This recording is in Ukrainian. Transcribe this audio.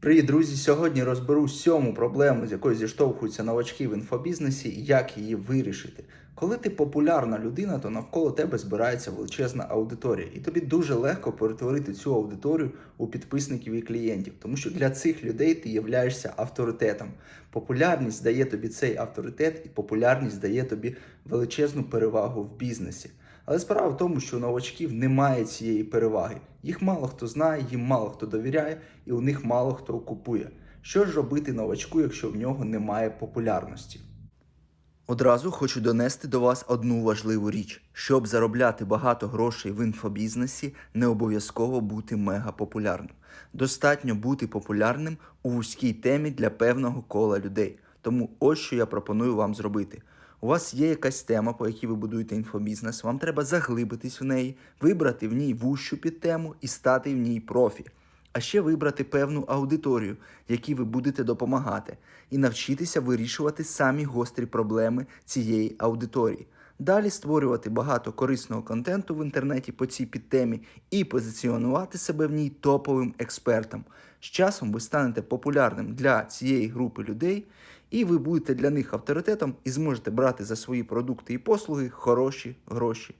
Привіт, друзі! Сьогодні розберу сьому проблему, з якою зіштовхуються новачки в інфобізнесі, і як її вирішити. Коли ти популярна людина, то навколо тебе збирається величезна аудиторія, і тобі дуже легко перетворити цю аудиторію у підписників і клієнтів, тому що для цих людей ти являєшся авторитетом. Популярність дає тобі цей авторитет, і популярність дає тобі величезну перевагу в бізнесі. Але справа в тому, що у новачків немає цієї переваги. Їх мало хто знає, їм мало хто довіряє, і у них мало хто купує. Що ж робити новачку, якщо в нього немає популярності? Одразу хочу донести до вас одну важливу річ: щоб заробляти багато грошей в інфобізнесі, не обов'язково бути мегапопулярним. Достатньо бути популярним у вузькій темі для певного кола людей. Тому ось що я пропоную вам зробити. У вас є якась тема, по якій ви будуєте інфобізнес, вам треба заглибитись в неї, вибрати в ній вущу підтему і стати в ній профі. А ще вибрати певну аудиторію, якій ви будете допомагати, і навчитися вирішувати самі гострі проблеми цієї аудиторії. Далі створювати багато корисного контенту в інтернеті по цій підтемі і позиціонувати себе в ній топовим експертом. З часом ви станете популярним для цієї групи людей, і ви будете для них авторитетом і зможете брати за свої продукти і послуги хороші гроші.